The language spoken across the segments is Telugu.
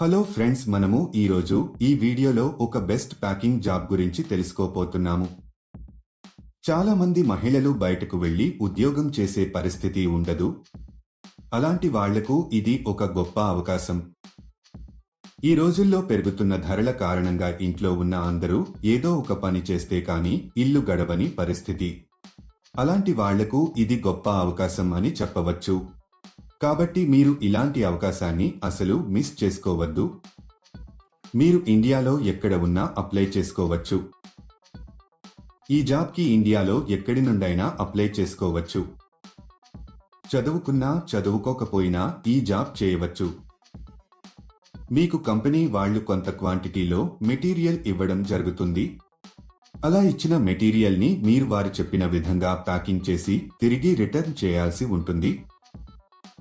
హలో ఫ్రెండ్స్ మనము ఈరోజు ఈ వీడియోలో ఒక బెస్ట్ ప్యాకింగ్ జాబ్ గురించి తెలుసుకోపోతున్నాము చాలా మంది మహిళలు బయటకు వెళ్ళి ఉద్యోగం చేసే పరిస్థితి ఉండదు. అలాంటి వాళ్ళకు ఇది ఒక గొప్ప అవకాశం. ఈ రోజుల్లో పెరుగుతున్న ధరల కారణంగా ఇంట్లో ఉన్న అందరూ ఏదో ఒక పని చేస్తే కానీ ఇల్లు గడవని పరిస్థితి. అలాంటి వాళ్ళకు ఇది గొప్ప అవకాశం అని చెప్పవచ్చు. కాబట్టి మీరు ఇలాంటి అవకాశాన్ని అసలు మిస్ చేసుకోవద్దు. మీరు ఇండియాలో ఎక్కడ ఉన్నా అప్లై చేసుకోవచ్చు. ఈ జాబ్కి ఇండియాలో ఎక్కడి నుండైనా అప్లై చేసుకోవచ్చు. చదువుకున్నా చదువుకోకపోయినా ఈ జాబ్ చేయవచ్చు. మీకు కంపెనీ వాళ్ళు కొంత క్వాంటిటీలో మెటీరియల్ ఇవ్వడం జరుగుతుంది. అలా ఇచ్చిన మెటీరియల్ని మీరు వారు చెప్పిన విధంగా ప్యాకింగ్ చేసి తిరిగి రిటర్న్ చేయాల్సి ఉంటుంది.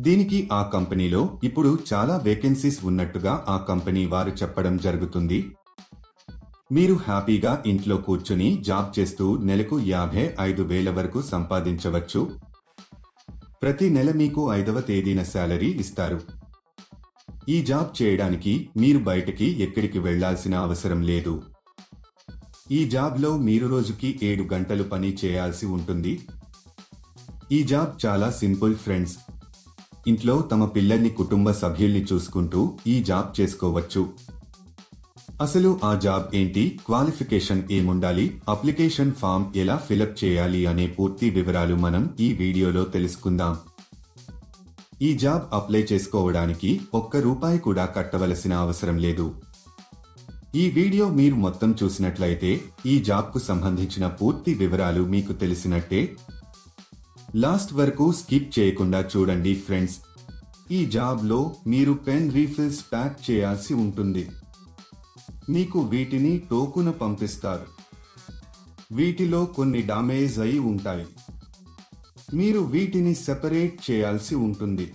దీనికి ఆ కంపెనీలో ఇప్పుడు చాలా వేకెన్సీస్ ఉన్నట్టుగా ఆ కంపెనీ వారు చెప్పడం జరుగుతుంది. మీరు హ్యాపీగా ఇంట్లో కూర్చుని జాబ్ చేస్తూ నెలకు యాభై ఐదు వేల వరకు సంపాదించవచ్చు. ప్రతి నెల మీకు ఐదవ తేదీన శాలరీ ఇస్తారు. ఈ జాబ్ చేయడానికి మీరు బయటకి ఎక్కడికి వెళ్ళాల్సిన అవసరం లేదు. ఈ జాబ్లో మీరు రోజుకి ఏడు గంటలు పని చేయాల్సి ఉంటుంది. ఈ జాబ్ చాలా సింపుల్ ఫ్రెండ్స్. ఇంట్లో తమ పిల్లల్ని కుటుంబ సభ్యుల్ని చూసుకుంటూ ఈ జాబ్ చేసుకోవచ్చు. అసలు ఆ జాబ్ ఏంటి? క్వాలిఫికేషన్ ఏముండాలి? అప్లికేషన్ ఫామ్ ఎలా ఫిలప్ చేయాలి అనే పూర్తి వివరాలు మనం ఈ వీడియోలో తెలుసుకుందాం. ఈ జాబ్ అప్లై చేసుకోవడానికి ఒక్క రూపాయి కూడా కట్టవలసిన అవసరం లేదు. ఈ వీడియో మీరు మొత్తం చూసినట్లయితే ఈ జాబ్కు సంబంధించిన పూర్తి వివరాలు మీకు తెలిసినట్టే లాస్ట్ వరకు స్కిప్ చేయకుండా చూడండి ఫ్రెండ్స్. ఈ జాబ్లో మీరు పెన్ రీఫిల్స్ ప్యాక్ చేయాల్సి ఉంటుంది. మీకు వీటిని టోకున పంపిస్తారు. వీటిలో కొన్ని డామేజ్ అయి ఉంటాయి. మీరు వీటిని సెపరేట్ చేయాల్సి ఉంటుంది.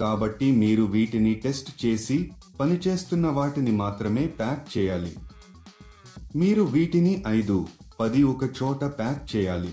కాబట్టి మీరు వీటిని టెస్ట్ చేసి పనిచేస్తున్న వాటిని మాత్రమే ప్యాక్ చేయాలి. మీరు వీటిని ఐదు పది ఒక చోట ప్యాక్ చేయాలి.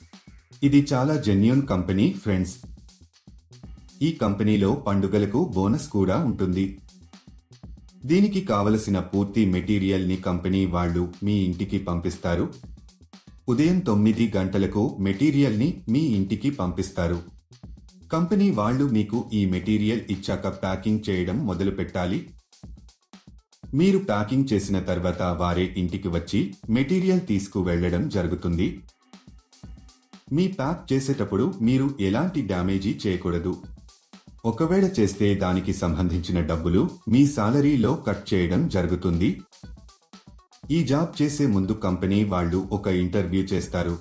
ఇది చాలా జెన్యున్ కంపెనీ ఫ్రెండ్స్ ఈ కంపెనీలో పండుగలకు బోనస్ కూడా ఉంటుంది. దీనికి కావలసిన పూర్తి మెటీరియల్ని కంపెనీ వాళ్ళు మీ ఇంటికి పంపిస్తారు. ఉదయం తొమ్మిది గంటలకు మెటీరియల్ని మీ ఇంటికి పంపిస్తారు. కంపెనీ వాళ్ళు మీకు ఈ మెటీరియల్ ఇచ్చాక ప్యాకింగ్ చేయడం మొదలు పెట్టాలి. మీరు ప్యాకింగ్ చేసిన తర్వాత వారే ఇంటికి వచ్చి మెటీరియల్ తీసుకు వెళ్ళడం జరుగుతుంది. మీ ప్యాక్ చేసేటప్పుడు మీరు ఎలాంటి డ్యామేజీ చేయకూడదు. ఒకవేళ చేస్తే దానికి సంబంధించిన డబ్బులు మీ సాలరీలో కట్ చేయడం జరుగుతుంది. ఈ జాబ్ చేసే ముందు కంపెనీ వాళ్ళు ఒక ఇంటర్వ్యూ చేస్తారు.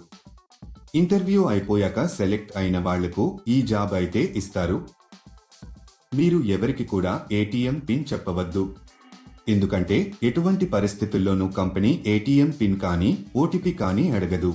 ఇంటర్వ్యూ అయిపోయాక సెలెక్ట్ అయిన వాళ్ళకు ఈ జాబ్ అయితే ఇస్తారు. మీరు ఎవరికి కూడా ఏటీఎం పిన్ చెప్పవద్దు. ఎందుకంటే ఎటువంటి పరిస్థితుల్లోనూ కంపెనీ ఏటీఎం పిన్ కానీ ఓటీపీ కానీ అడగదు.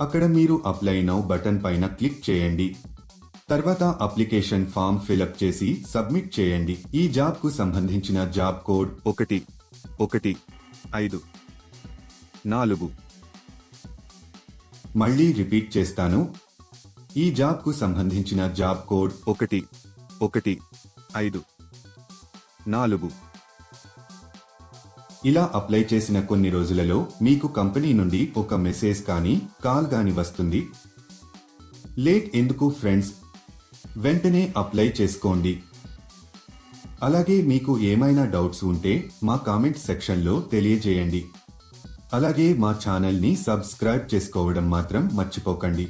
అక్కడ మీరు అప్లై నౌ బటన్ పైన క్లిక్ చేయండి. తర్వాత అప్లికేషన్ ఫామ్ ఫిలప్ చేసి సబ్మిట్ చేయండి. ఈ జాబ్కు సంబంధించిన జాబ్ కోడ్ ఒకటి ఒకటి ఐదు నాలుగు. మళ్ళీ రిపీట్ చేస్తాను. ఈ జాబ్కు సంబంధించిన జాబ్ కోడ్ ఒకటి ఒకటి ఐదు నాలుగు. ఇలా అప్లై చేసిన కొన్ని రోజులలో మీకు కంపెనీ నుండి ఒక మెసేజ్ కానీ కాల్ కానీ వస్తుంది. లేట్ ఎందుకు ఫ్రెండ్స్? వెంటనే అప్లై చేసుకోండి. అలాగే మీకు ఏమైనా డౌట్స్ ఉంటే మా కామెంట్ సెక్షన్లో తెలియజేయండి. అలాగే మా ఛానల్ని సబ్స్క్రైబ్ చేసుకోవడం మాత్రం మర్చిపోకండి.